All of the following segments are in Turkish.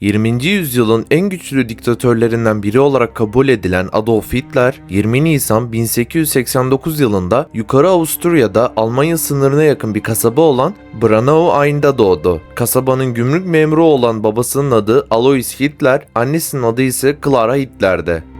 20. yüzyılın en güçlü diktatörlerinden biri olarak kabul edilen Adolf Hitler, 20 Nisan 1889 yılında Yukarı Avusturya'da Almanya sınırına yakın bir kasaba olan Branau Ain'da doğdu. Kasabanın gümrük memuru olan babasının adı Alois Hitler, annesinin adı ise Clara Hitler'de.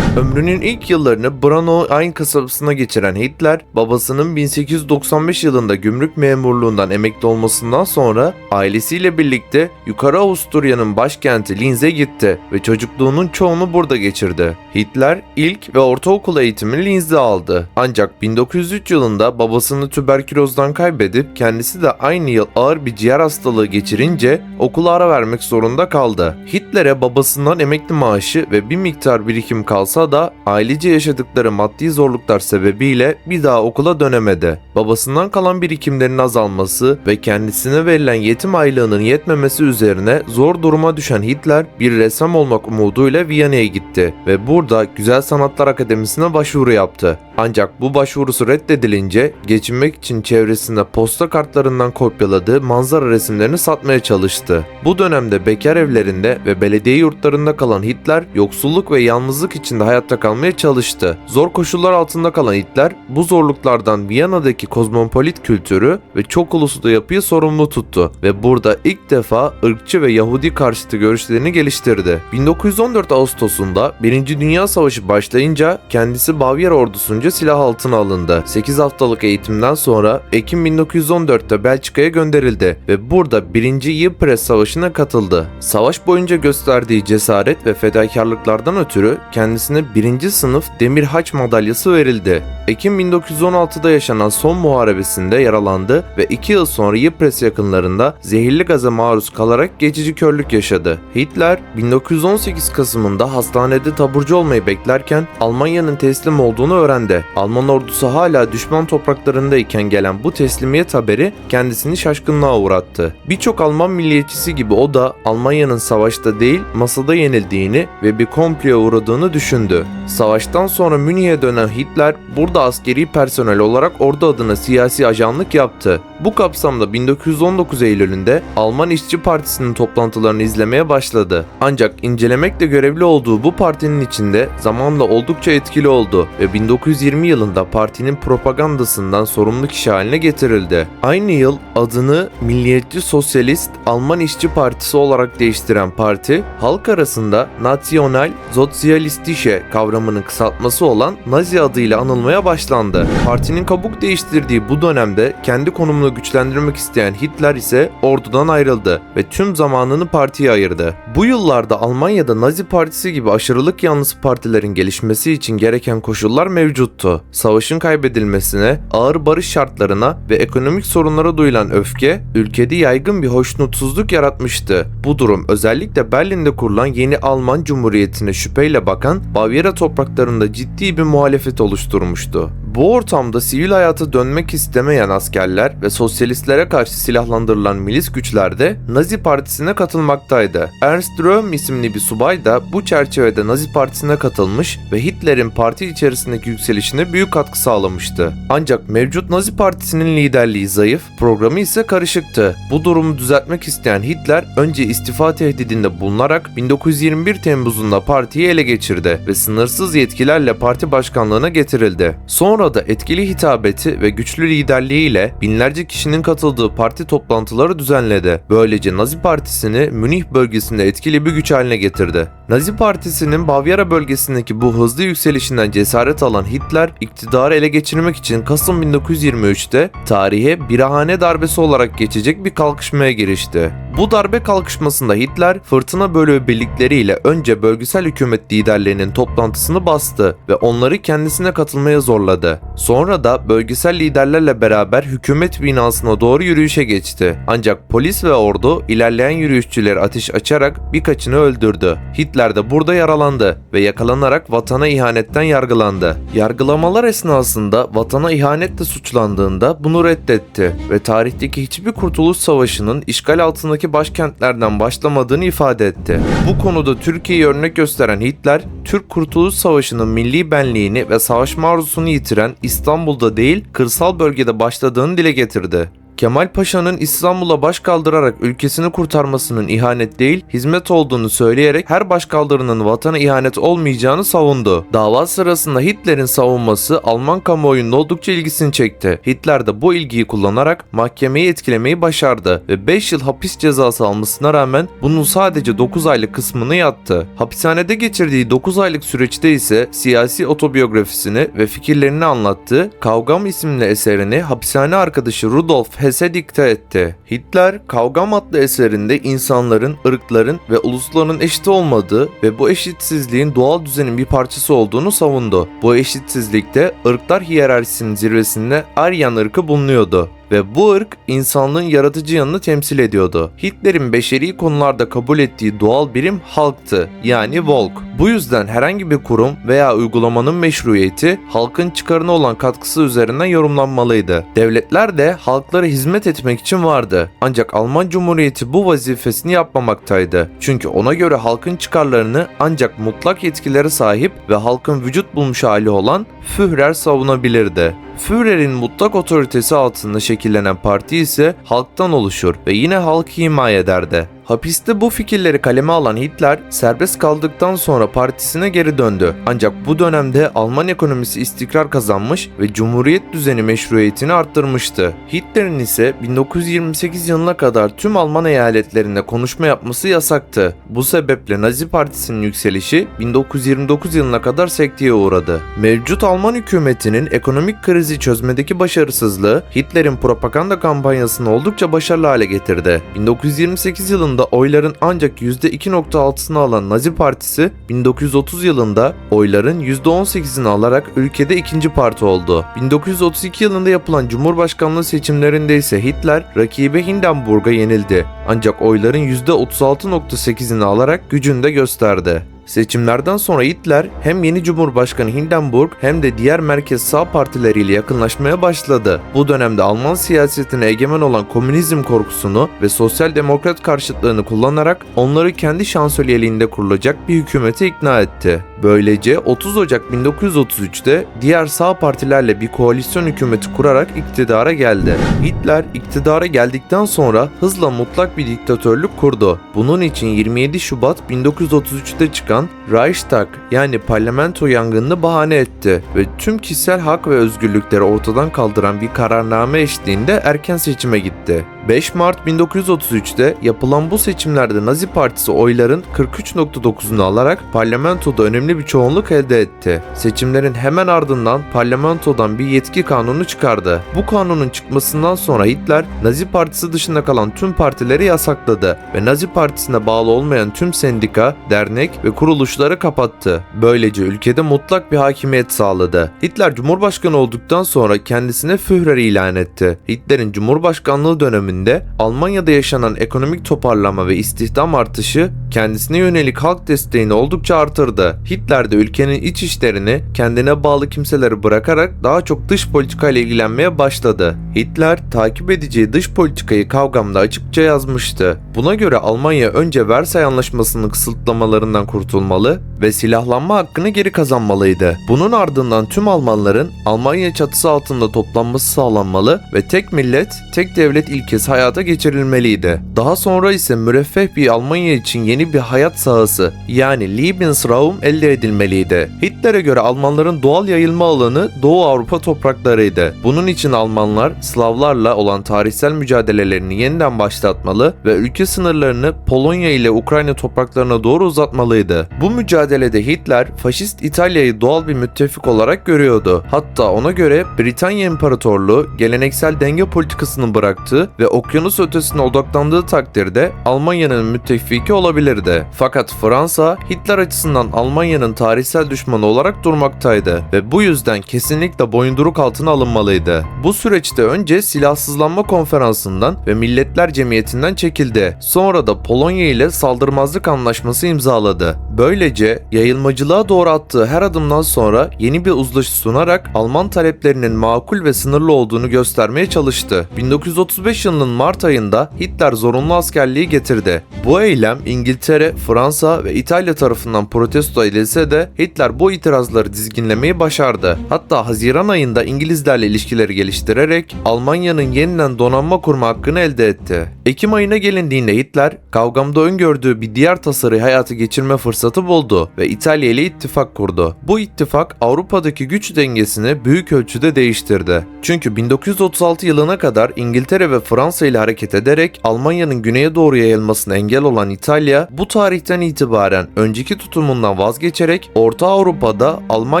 Ömrünün ilk yıllarını Ain kasabasına geçiren Hitler, babasının 1895 yılında gümrük memurluğundan emekli olmasından sonra ailesiyle birlikte Yukarı Avusturya'nın başkenti Linz'e gitti ve çocukluğunun çoğunu burada geçirdi. Hitler ilk ve ortaokul eğitimini Linz'de aldı. Ancak 1903 yılında babasını tüberkülozdan kaybedip kendisi de aynı yıl ağır bir ciğer hastalığı geçirince okula ara vermek zorunda kaldı. Hitler'e babasından emekli maaşı ve bir miktar birikim kalsa da ailece yaşadıkları maddi zorluklar sebebiyle bir daha okula dönemedi. Babasından kalan birikimlerin azalması ve kendisine verilen yetim aylığının yetmemesi üzerine zor duruma düşen Hitler bir ressam olmak umuduyla Viyana'ya gitti ve burada Güzel Sanatlar Akademisi'ne başvuru yaptı. Ancak bu başvurusu reddedilince geçinmek için çevresinde posta kartlarından kopyaladığı manzara resimlerini satmaya çalıştı. Bu dönemde bekar evlerinde ve belediye yurtlarında kalan Hitler yoksulluk ve yalnızlık içinde hayatta kalmaya çalıştı. Zor koşullar altında kalan Hitler bu zorluklardan Viyana'daki kozmopolit kültürü ve çok uluslu yapıyı sorumlu tuttu ve burada ilk defa ırkçı ve Yahudi karşıtı görüşlerini geliştirdi. 1914 Ağustos'unda 1. Dünya Savaşı başlayınca kendisi Bavyera ordusunca silah altına alındı. 8 haftalık eğitimden sonra Ekim 1914'te Belçika'ya gönderildi ve burada 1. Ypres Savaşı'na katıldı. Savaş boyunca gösterdiği cesaret ve fedakarlıklardan ötürü kendisine 1. sınıf Demir Haç madalyası verildi. Ekim 1916'da yaşanan son muharebesinde yaralandı ve 2 yıl sonra Ypres yakınlarında zehirli gaza maruz kalarak geçici körlük yaşadı. Hitler 1918 Kasım'ında hastanede taburcu olmayı beklerken Almanya'nın teslim olduğunu öğrendi. Alman ordusu hala düşman topraklarındayken gelen bu teslimiyet haberi kendisini şaşkınlığa uğrattı. Birçok Alman milliyetçisi gibi o da Almanya'nın savaşta değil masada yenildiğini ve bir komploya uğradığını düşündü. Savaştan sonra Münih'e dönen Hitler burada askeri personel olarak ordu adına siyasi ajanlık yaptı. Bu kapsamda 1919 Eylül'ünde Alman İşçi Partisi'nin toplantılarını izlemeye başladı. Ancak incelemekle görevli olduğu bu partinin içinde zamanla oldukça etkili oldu ve 1920 yılında partinin propagandasından sorumlu kişi haline getirildi. Aynı yıl adını Milliyetçi Sosyalist Alman İşçi Partisi olarak değiştiren parti, halk arasında National Sozialistische kavramının kısaltması olan Nazi adıyla anılmaya başlandı. Partinin kabuk değiştirdiği bu dönemde kendi konumunu güçlendirmek isteyen Hitler ise ordudan ayrıldı ve tüm zamanını partiye ayırdı. Bu yıllarda Almanya'da Nazi Partisi gibi aşırılık yanlısı partilerin gelişmesi için gereken koşullar mevcuttu. Savaşın kaybedilmesine, ağır barış şartlarına ve ekonomik sorunlara duyulan öfke ülkede yaygın bir hoşnutsuzluk yaratmıştı. Bu durum özellikle Berlin'de kurulan yeni Alman Cumhuriyeti'ne şüpheyle bakan Bavyera topraklarında ciddi bir muhalefet oluşturmuştu. Bu ortamda sivil hayata dönmek istemeyen askerler ve sosyalistlere karşı silahlandırılan milis güçler de Nazi Partisi'ne katılmaktaydı. Ernst Röhm isimli bir subay da bu çerçevede Nazi Partisi'ne katılmış ve Hitler'in parti içerisindeki yükselişine büyük katkı sağlamıştı. Ancak mevcut Nazi Partisi'nin liderliği zayıf, programı ise karışıktı. Bu durumu düzeltmek isteyen Hitler önce istifa tehdidinde bulunarak 1921 Temmuz'unda partiyi ele geçirdi ve sınırsız yetkilerle parti başkanlığına getirildi. Sonra da etkili hitabeti ve güçlü liderliğiyle binlerce kişinin katıldığı parti toplantıları düzenledi. Böylece Nazi Partisi'ni Münih bölgesinde etkili bir güç haline getirdi. Nazi Partisi'nin Bavyera bölgesindeki bu hızlı yükselişinden cesaret alan Hitler, iktidarı ele geçirmek için Kasım 1923'te tarihe birahane darbesi olarak geçecek bir kalkışmaya girişti. Bu darbe kalkışmasında Hitler, fırtına bölüğü birlikleriyle önce bölgesel hükümet liderlerinin toplantısını bastı ve onları kendisine katılmaya zorladı. Sonra da bölgesel liderlerle beraber hükümet binasına doğru yürüyüşe geçti. Ancak polis ve ordu ilerleyen yürüyüşçüleri ateş açarak birkaçını öldürdü. Hitler Hitler de burada yaralandı ve yakalanarak vatana ihanetten yargılandı. Yargılamalar esnasında vatana ihanetle suçlandığında bunu reddetti ve tarihteki hiçbir kurtuluş savaşının işgal altındaki başkentlerden başlamadığını ifade etti. Bu konuda Türkiye'yi örnek gösteren Hitler, Türk Kurtuluş Savaşı'nın milli benliğini ve savaşma arzusunu yitiren İstanbul'da değil, kırsal bölgede başladığını dile getirdi. Kemal Paşa'nın İstanbul'a baş kaldırarak ülkesini kurtarmasının ihanet değil, hizmet olduğunu söyleyerek her başkaldırının vatana ihanet olmayacağını savundu. Dava sırasında Hitler'in savunması Alman kamuoyunun oldukça ilgisini çekti. Hitler de bu ilgiyi kullanarak mahkemeyi etkilemeyi başardı ve 5 yıl hapis cezası almasına rağmen bunun sadece 9 aylık kısmını yattı. Hapishanede geçirdiği 9 aylık süreçte ise siyasi otobiyografisini ve fikirlerini anlattığı Kavgam isimli eserini hapishane arkadaşı Rudolf Hesse dikte etti. Hitler, Kavgam adlı eserinde insanların, ırkların ve ulusların eşit olmadığı ve bu eşitsizliğin doğal düzenin bir parçası olduğunu savundu. Bu eşitsizlikte ırklar hiyerarşisinin zirvesinde Aryan ırkı bulunuyordu ve bu ırk insanlığın yaratıcı yanını temsil ediyordu. Hitler'in beşeri konularda kabul ettiği doğal birim halktı yani Volk. Bu yüzden herhangi bir kurum veya uygulamanın meşruiyeti halkın çıkarına olan katkısı üzerinden yorumlanmalıydı. Devletler de halklara hizmet etmek için vardı. Ancak Alman Cumhuriyeti bu vazifesini yapmamaktaydı. Çünkü ona göre halkın çıkarlarını ancak mutlak yetkilere sahip ve halkın vücut bulmuş hali olan Führer savunabilirdi. Führer'in mutlak otoritesi altında şekillenen parti ise halktan oluşur ve yine halkı himaye ederdi. Hapiste bu fikirleri kaleme alan Hitler serbest kaldıktan sonra partisine geri döndü. Ancak bu dönemde Alman ekonomisi istikrar kazanmış ve cumhuriyet düzeni meşruiyetini arttırmıştı. Hitler'in ise 1928 yılına kadar tüm Alman eyaletlerinde konuşma yapması yasaktı. Bu sebeple Nazi Partisi'nin yükselişi 1929 yılına kadar sekteye uğradı. Mevcut Alman hükümetinin ekonomik krizi çözmedeki başarısızlığı Hitler'in propaganda kampanyasını oldukça başarılı hale getirdi. 1928 yılında oyların ancak %2.6'sını alan Nazi Partisi 1930 yılında oyların %18'ini alarak ülkede ikinci parti oldu. 1932 yılında yapılan Cumhurbaşkanlığı seçimlerinde ise Hitler rakibi Hindenburg'a yenildi. Ancak oyların %36.8'ini alarak gücünü de gösterdi. Seçimlerden sonra Hitler hem yeni Cumhurbaşkanı Hindenburg hem de diğer merkez sağ partileriyle yakınlaşmaya başladı. Bu dönemde Alman siyasetine egemen olan komünizm korkusunu ve sosyal demokrat karşıtlığını kullanarak onları kendi şansölyeliğinde kurulacak bir hükümete ikna etti. Böylece 30 Ocak 1933'te diğer sağ partilerle bir koalisyon hükümeti kurarak iktidara geldi. Hitler iktidara geldikten sonra hızla mutlak bir diktatörlük kurdu. Bunun için 27 Şubat 1933'te çıkan Reichstag yani parlamento yangınını bahane etti ve tüm kişisel hak ve özgürlükleri ortadan kaldıran bir kararname eşliğinde erken seçime gitti. 5 Mart 1933'te yapılan bu seçimlerde Nazi Partisi oyların 43.9'unu alarak parlamentoda önemli bir çoğunluk elde etti. Seçimlerin hemen ardından parlamentodan bir yetki kanunu çıkardı. Bu kanunun çıkmasından sonra Hitler Nazi Partisi dışında kalan tüm partileri yasakladı ve Nazi Partisi'ne bağlı olmayan tüm sendika, dernek ve kuruluşları kapattı. Böylece ülkede mutlak bir hakimiyet sağladı. Hitler Cumhurbaşkanı olduktan sonra kendisine Führer ilan etti. Hitler'in Cumhurbaşkanlığı döneminde Almanya'da yaşanan ekonomik toparlama ve istihdam artışı kendisine yönelik halk desteğini oldukça artırdı. Hitler de ülkenin iç işlerini kendine bağlı kimseleri bırakarak daha çok dış politikayla ilgilenmeye başladı. Hitler takip edeceği dış politikayı kavgamda açıkça yazmıştı. Buna göre Almanya önce Versay Anlaşması'nın kısıtlamalarından kurtulmalı ve silahlanma hakkını geri kazanmalıydı. Bunun ardından tüm Almanların Almanya çatısı altında toplanması sağlanmalı ve tek millet, tek devlet ilkesi hayata geçirilmeliydi. Daha sonra ise müreffeh bir Almanya için yeni bir hayat sahası yani Lebensraum elde edilmeliydi. Hitler'e göre Almanların doğal yayılma alanı Doğu Avrupa topraklarıydı. Bunun için Almanlar Slavlarla olan tarihsel mücadelelerini yeniden başlatmalı ve ülke sınırlarını Polonya ile Ukrayna topraklarına doğru uzatmalıydı. Bu mücadelede Hitler faşist İtalya'yı doğal bir müttefik olarak görüyordu. Hatta ona göre Britanya İmparatorluğu geleneksel denge politikasını bıraktı ve okyanus ötesine odaklandığı takdirde Almanya'nın müttefiki olabilirdi. Fakat Fransa Hitler açısından Almanya'nın tarihsel düşmanı olarak durmaktaydı ve bu yüzden kesinlikle boyunduruk altına alınmalıydı. Bu süreçte önce silahsızlanma konferansından ve Milletler Cemiyeti'nden çekildi. Sonra da Polonya ile saldırmazlık anlaşması imzaladı. Böylece yayılmacılığa doğru attığı her adımdan sonra yeni bir uzlaşı sunarak Alman taleplerinin makul ve sınırlı olduğunu göstermeye çalıştı. 1935 yılının Mart ayında Hitler zorunlu askerliği getirdi. Bu eylem İngiltere, Fransa ve İtalya tarafından protesto edilse de Hitler bu itirazları dizginlemeyi başardı. Hatta Haziran ayında İngilizlerle ilişkileri geliştirerek Almanya'nın yeniden donanma kurma hakkını elde etti. Ekim ayına gelindiğinde Hitler, kavgamda öngördüğü bir diğer tasarıyı hayata geçirme fırsatı buldu ve İtalya ile ittifak kurdu. Bu ittifak Avrupa'daki güç dengesini büyük ölçüde değiştirdi. Çünkü 1936 yılına kadar İngiltere ve Fransa ile hareket ederek Almanya'nın güneye doğru yayılmasına engel olan İtalya, bu tarihten itibaren önceki tutumundan vazgeçerek Orta Avrupa'da Alman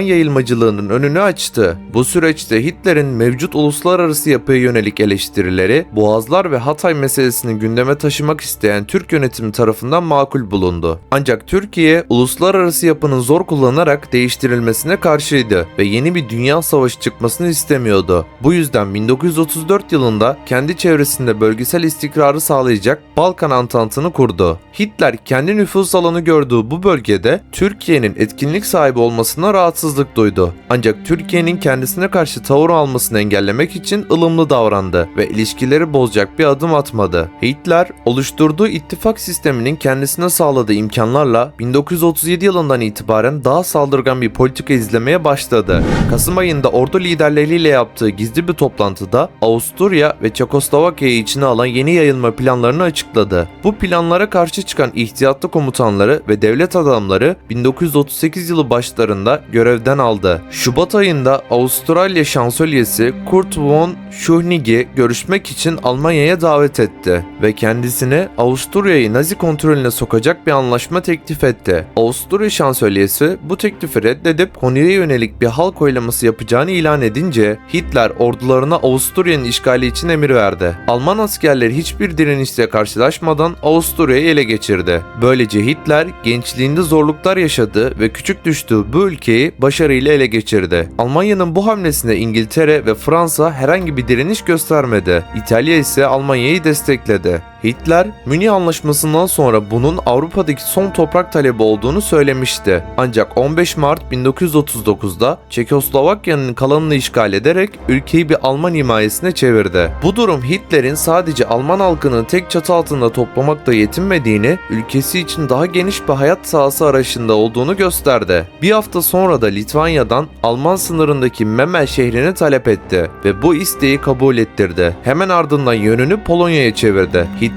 yayılmacılığının önünü açtı. Bu süreçte Hitler'in mevcut uluslararası yapıya yönelik eleştirileri, Boğazlar ve Hatay meselesini gündeme taşımak isteyen Türk yönetimi tarafından makul bulundu. Ancak Türkiye, uluslararası yapının zor kullanarak değiştirilmesine karşıydı ve yeni bir dünya savaşı çıkmasını istemiyordu. Bu yüzden 1934 yılında kendi çevresinde bölgesel istikrarı sağlayacak Balkan Antantı'nı kurdu. Hitler kendi nüfus alanı gördüğü bu bölgede Türkiye'nin etkinlik sahibi olmasına rahatsızlık duydu. Ancak Türkiye'nin kendisine karşı tavır almasını engellemek için ılımlı davrandı ve ilişkileri bozacak bir adım atmadı. Hitler oluşturduğu ittifak sisteminin kendisine sağladığı imkanlarla 1937 yılından itibaren daha saldırgan bir politika izlemeye başladı. Kasım ayında ordu liderleriyle yaptığı gizli bir toplantıda Avusturya ve Çekoslovakya'yı içine alan yeni yayılma planlarını açıkladı. Bu planlara karşı çıkan ihtiyatlı komutanları ve devlet adamları 1938 yılı başlarında görevden aldı. Şubat ayında Avustralya şansölyesi Kurt von Schuhnig'i görüşmek için Almanya'ya davet etti ve kendisine Avusturya'yı Nazi kontrolüne sokacak bir anlaşma teklif etti. Avusturya şansölyesi bu teklifi reddedip konuya yönelik bir halk oylaması yapacağını ilan edince Hitler ordularına Avusturya'nın işgali için emir verdi. Alman askerleri hiçbir direnişle karşılaşmadan Avusturya'yı ele geçirdi. Böylece Hitler gençliğinde zorluklar yaşadığı ve küçük düştüğü bu ülkeyi başarıyla ele geçirdi. Almanya'nın bu hamlesine İngiltere ve Fransa herhangi bir direniş göstermedi. İtalya ise Almanya'yı destekledi. Hitler, Münih Anlaşması'ndan sonra bunun Avrupa'daki son toprak talebi olduğunu söylemişti. Ancak 15 Mart 1939'da Çekoslovakya'nın kalanını işgal ederek ülkeyi bir Alman himayesine çevirdi. Bu durum Hitler'in sadece Alman halkını tek çatı altında toplamakla yetinmediğini, ülkesi için daha geniş bir hayat sahası arayışında olduğunu gösterdi. Bir hafta sonra da Litvanya'dan Alman sınırındaki Memel şehrini talep etti ve bu isteği kabul ettirdi. Hemen ardından yönünü Polonya'ya çevirdi. Hitler,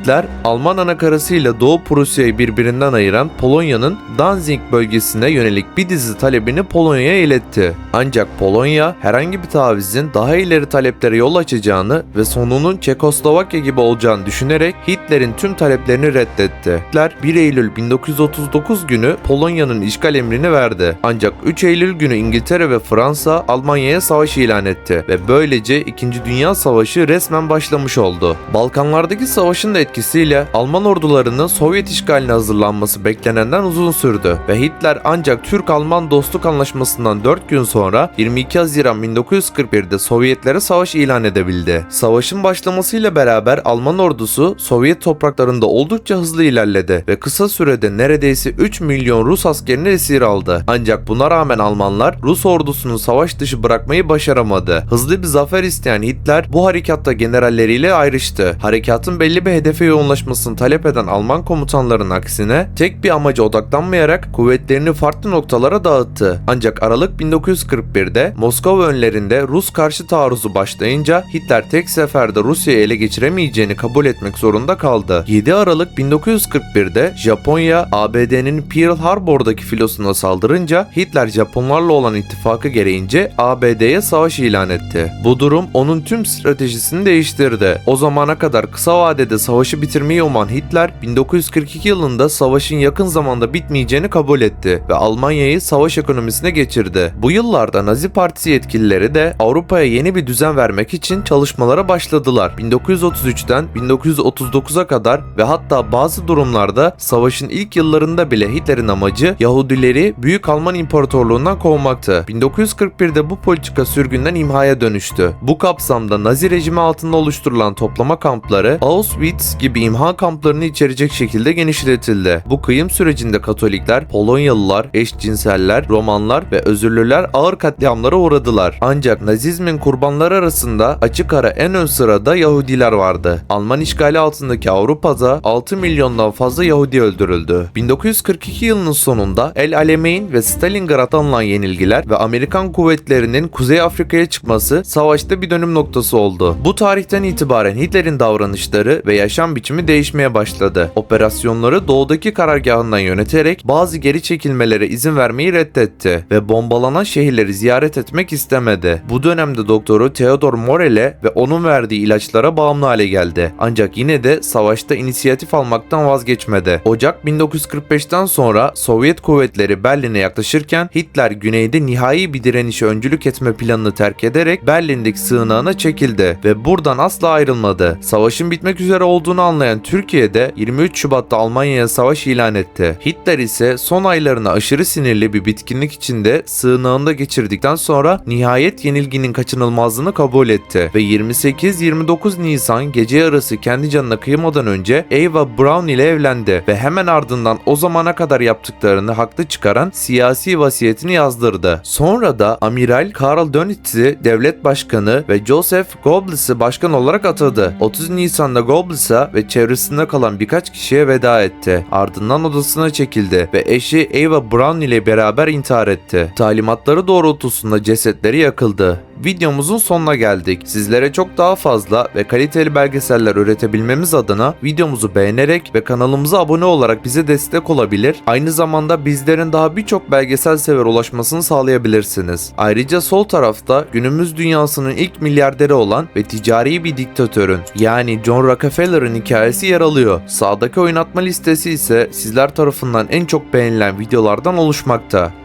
Alman anakarasıyla Doğu Prusya'yı birbirinden ayıran Polonya'nın Danzig bölgesine yönelik bir dizi talebini Polonya'ya iletti. Ancak Polonya herhangi bir tavizin daha ileri taleplere yol açacağını ve sonunun Çekoslovakya gibi olacağını düşünerek Hitler'in tüm taleplerini reddetti. Hitler 1 Eylül 1939 günü Polonya'nın işgal emrini verdi. Ancak 3 Eylül günü İngiltere ve Fransa Almanya'ya savaş ilan etti ve böylece 2. Dünya Savaşı resmen başlamış oldu. Balkanlardaki savaşın da etkisiyle Alman ordularının Sovyet işgaline hazırlanması beklenenden uzun sürdü ve Hitler ancak Türk-Alman Dostluk Anlaşması'ndan 4 gün sonra 22 Haziran 1941'de Sovyetlere savaş ilan edebildi. Savaşın başlamasıyla beraber Alman ordusu Sovyet topraklarında oldukça hızlı ilerledi ve kısa sürede neredeyse 3 milyon Rus askerini esir aldı. Ancak buna rağmen Almanlar Rus ordusunu savaş dışı bırakmayı başaramadı. Hızlı bir zafer isteyen Hitler bu harekatta generalleriyle ayrıştı. Harekatın belli bir hedefe yoğunlaşmasını talep eden Alman komutanların aksine tek bir amaca odaklanmayarak kuvvetlerini farklı noktalara dağıttı. Ancak Aralık 1941'de Moskova önlerinde Rus karşı taarruzu başlayınca Hitler tek seferde Rusya'yı ele geçiremeyeceğini kabul etmek zorunda kaldı. 7 Aralık 1941'de Japonya ABD'nin Pearl Harbor'daki filosuna saldırınca Hitler Japonlarla olan ittifakı gereğince ABD'ye savaş ilan etti. Bu durum onun tüm stratejisini değiştirdi. O zamana kadar kısa vadede savaş savaşı bitirmeyi uman Hitler 1942 yılında savaşın yakın zamanda bitmeyeceğini kabul etti ve Almanya'yı savaş ekonomisine geçirdi. Bu yıllarda Nazi Partisi yetkilileri de Avrupa'ya yeni bir düzen vermek için çalışmalara başladılar. 1933'ten 1939'a kadar ve hatta bazı durumlarda savaşın ilk yıllarında bile Hitler'in amacı Yahudileri Büyük Alman İmparatorluğundan kovmaktı. 1941'de bu politika sürgünden imhaya dönüştü. Bu kapsamda Nazi rejimi altında oluşturulan toplama kampları Auschwitz gibi imha kamplarını içerecek şekilde genişletildi. Bu kıyım sürecinde Katolikler, Polonyalılar, eşcinseller, Romanlar ve özürlüler ağır katliamlara uğradılar. Ancak Nazizmin kurbanları arasında açık ara en ön sırada Yahudiler vardı. Alman işgali altındaki Avrupa'da 6 milyondan fazla Yahudi öldürüldü. 1942 yılının sonunda El Alamein ve Stalingrad'dan alınan yenilgiler ve Amerikan kuvvetlerinin Kuzey Afrika'ya çıkması savaşta bir dönüm noktası oldu. Bu tarihten itibaren Hitler'in davranışları ve yaşam biçimi değişmeye başladı. Operasyonları doğudaki karargahından yöneterek bazı geri çekilmelere izin vermeyi reddetti ve bombalanan şehirleri ziyaret etmek istemedi. Bu dönemde doktoru Theodor Morel'e ve onun verdiği ilaçlara bağımlı hale geldi. Ancak yine de savaşta inisiyatif almaktan vazgeçmedi. Ocak 1945'ten sonra Sovyet kuvvetleri Berlin'e yaklaşırken Hitler güneyde nihai bir direnişe öncülük etme planını terk ederek Berlin'deki sığınağına çekildi ve buradan asla ayrılmadı. Savaşın bitmek üzere olduğunu anlayan Türkiye'de 23 Şubat'ta Almanya'ya savaş ilan etti. Hitler ise son aylarını aşırı sinirli bir bitkinlik içinde sığınağında geçirdikten sonra nihayet yenilginin kaçınılmazlığını kabul etti ve 28-29 Nisan gece yarısı kendi canına kıymadan önce Eva Brown ile evlendi ve hemen ardından o zamana kadar yaptıklarını haklı çıkaran siyasi vasiyetini yazdırdı. Sonra da Amiral Karl Dönitz'i devlet başkanı ve Joseph Goebbels'i başkan olarak atadı. 30 Nisan'da Goebbels'a ve çevresinde kalan birkaç kişiye veda etti. Ardından odasına çekildi ve eşi Eva Brown ile beraber intihar etti. Talimatları doğrultusunda cesetleri yakıldı. Videomuzun sonuna geldik. Sizlere çok daha fazla ve kaliteli belgeseller üretebilmemiz adına videomuzu beğenerek ve kanalımıza abone olarak bize destek olabilir. Aynı zamanda bizlerin daha birçok belgesel sever ulaşmasını sağlayabilirsiniz. Ayrıca sol tarafta günümüz dünyasının ilk milyarderi olan ve ticari bir diktatörün yani John Rockefeller'ın hikayesi yer alıyor. Sağdaki oynatma listesi ise sizler tarafından en çok beğenilen videolardan oluşmakta.